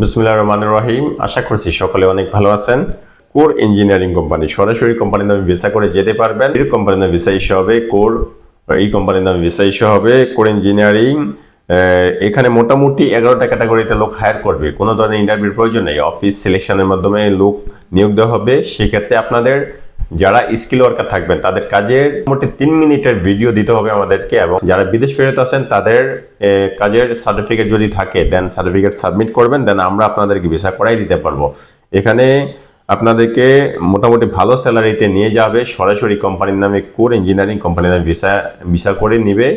বিসমুল্লাহ রহমান রহিম। আশা করছি সকলে অনেক ভালো আছেন। কোর ইঞ্জিনিয়ারিং কোম্পানি, সরাসরি কোম্পানির নামে ভিসা করে যেতে পারবেন। এই কোম্পানির নামে ভিসা ইস্যু হবে কোর, এই কোম্পানির নামে ভিসা ইস্যু হবে কোর ইঞ্জিনিয়ারিং। এখানে মোটামুটি এগারোটা ক্যাটাগরিতে লোক হায়ার করবে। কোনো ধরনের ইন্টারভিউর প্রয়োজন নেই। অফিস সিলেকশনের মাধ্যমে লোক নিয়োগ দেওয়া হবে। সেক্ষেত্রে আপনাদের যারা স্কিল ওয়ার্কার থাকবেন, তাদের কাজের মোটামুটি তিন মিনিটের ভিডিও দিতে হবে আমাদেরকে এবং যারা বিদেশ ফেরত আছেন, তাদের কাজের সার্টিফিকেট যদি থাকে দেন সার্টিফিকেট সাবমিট করবেন দেন আমরা আপনাদেরকে ভিসা করাই দিতে পারব। এখানে আপনাদেরকে মোটামুটি ভালো স্যালারিতে নিয়ে যাবে, সরাসরি কোম্পানির নামে কোর ইঞ্জিনিয়ারিং কোম্পানির নামে ভিসা ভিসা করে নিবে।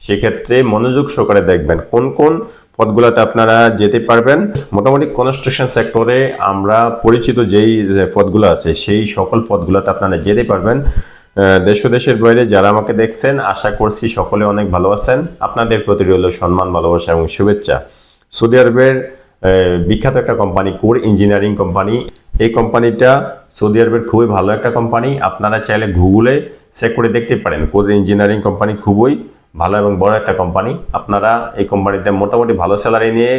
সেক্ষেত্রে মনোযোগ সহকারে দেখবেন কোন কোন পদগুলোতে আপনারা যেতে পারবেন। মোটামুটি কনস্ট্রাকশন সেক্টরে আমরা পরিচিত যেই পদগুলো আছে, সেই সকল পদগুলোতে আপনারা যেতে পারবেন। দেশ দেশের বাইরে যারা আমাকে দেখছেন, আশা করছি সকলে অনেক ভালো আছেন। আপনাদের প্রতি রইল সম্মান, ভালোবাসা এবং শুভেচ্ছা। সৌদি আরবের বিখ্যাত একটা কোম্পানি কোর ইঞ্জিনিয়ারিং কোম্পানি এই কোম্পানিটা সৌদি আরবের খুবই ভালো একটা কোম্পানি আপনারা চাইলে গুগলে চেক করে দেখতে পারেন। কোর ইঞ্জিনিয়ারিং কোম্পানি খুবই ভালো এবং বড় একটা কোম্পানি আপনারা এই কোম্পানিতে মোটামুটি ভালো স্যালারি নিয়ে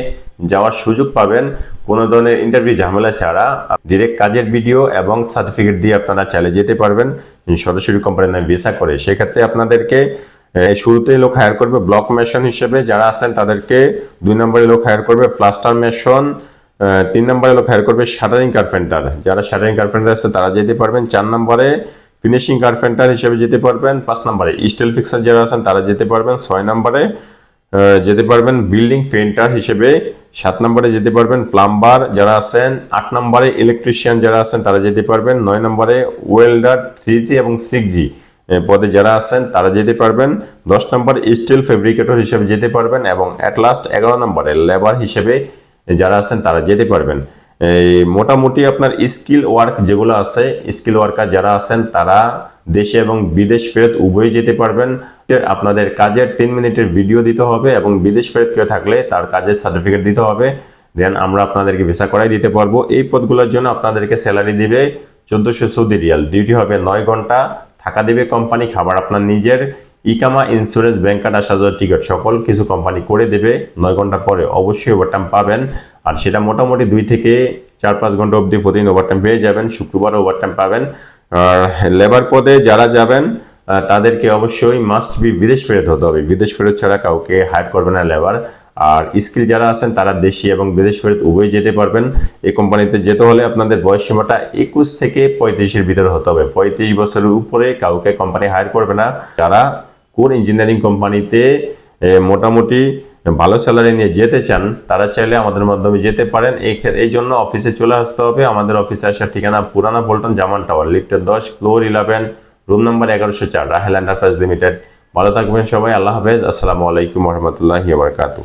যাওয়ার সুযোগ পাবেন। কোনো ধরনের ইন্টারভিউ ঝামেলা ছাড়া ডিরেক্ট কাজের ভিডিও এবং সার্টিফিকেট দিয়ে আপনারা চাইলে যেতে পারবেন। সরাসরি কোম্পানির নামে ভিসা করে। সেক্ষেত্রে আপনাদেরকে শুরুতেই লোক হায়ার করবে ব্লক মেশন হিসেবে। যারা আছেন তাদেরকে দুই নম্বরে লোক হায়ার করবে প্লাস্টার মেশন তিন নম্বরে লোক হায়ার করবে শাটারিং কার্পেন্টার যারা শাটারিং কার্পেন্টার আছে তারা যেতে পারবেন। চার নম্বরে ফিনিশিং কার্পেন্টার হিসেবে যেতে পারবেন, পাঁচ নম্বরে স্টিল ফিক্সার যারা আছেন তারা যেতে পারবেন, ছয় নম্বরে যেতে পারবেন বিল্ডিং পেন্টার হিসেবে, সাত নম্বরে যেতে পারবেন প্লাম্বার যারা আছেন, আট নম্বরে ইলেকট্রিশিয়ান যারা আছেন তারা যেতে পারবেন, নয় নম্বরে ওয়েল্ডার থ্রি জি এবং সিক্স জি পদে যারা আছেন তারা যেতে পারবেন, দশ নম্বর স্টিল ফেব্রিকেটর হিসেবে যেতে পারবেন এবং অ্যাট লাস্ট এগারো নম্বরে লেবার হিসেবে যারা আছেন তারা যেতে পারবেন। মোটামুটি আপনার স্কিল ওয়ার্ক যেগুলো আছে, স্কিল ওয়ার্কার যারা আছেন, তারা দেশে এবং বিদেশ ফেরত উভয়ে যেতে পারবেন। আপনাদের কাজের তিন মিনিটের ভিডিও দিতে হবে এবং বিদেশ ফেরত কেউ থাকলে তার কাজের সার্টিফিকেট দিতে হবে। দেন আমরা আপনাদেরকে ভিসা করাই দিতে পারব। এই পদগুলোর জন্য আপনাদেরকে স্যালারি দিবে চোদ্দোশো সৌদি রিয়াল। ডিউটি হবে নয় ঘণ্টা। থাকা দেবে কোম্পানি খাবার আপনার নিজের। ইকামা ইন্স্যুরেন্স ব্যাংক আসা যাওয়ার টিকিট সকল কিছু কোম্পানি করে দেবে। নয় ঘণ্টা পরে অবশ্যই ওভারটাইম পাবেন। আর সেটা মোটামুটি দুই থেকে চার পাঁচ ঘণ্টা অবধি প্রতিদিন ওভারটাইম পেয়ে যাবেন। শুক্রবার ওভারটাইম পাবেন। আর লেবার পদে যারা যাবেন তাদেরকে অবশ্যই মাস্ট বি বিদেশ ফেরত হতে হবে। বিদেশ ফেরত ছাড়া কাউকে হায়ার করবে না লেবার আর স্কিল যারা আছেন, তারা দেশি এবং বিদেশ ফেরত উভয় যেতে পারবেন। এই কোম্পানিতে যেতে হলে আপনাদের বয়স সীমাটা একুশ থেকে পঁয়ত্রিশের ভিতরে হতে হবে। পঁয়ত্রিশ বছরের উপরে কাউকে কোম্পানি হায়ার করবে না। যারা কোর ইঞ্জিনিয়ারিং কোম্পানিতে মোটামুটি ভালো স্যালারি নিয়ে যেতে চান, তারা চাইলে আমাদের মাধ্যমে যেতে পারেন। এই এই জন্য অফিসে চলে আসতে হবে। আমাদের অফিসে আসার ঠিকানা পুরানা পল্টন জামান টাওয়ার লিফটের দশ ফ্লোর ইলেভেন রুম নাম্বার এগারোশো চার রাহেল এন্টারপ্রাইজ লিমিটেড ভালো থাকবেন সবাই, আল্লাহ হাফেজ। আসসালামু আলাইকুম রহমতুল্লাহি বারকাতু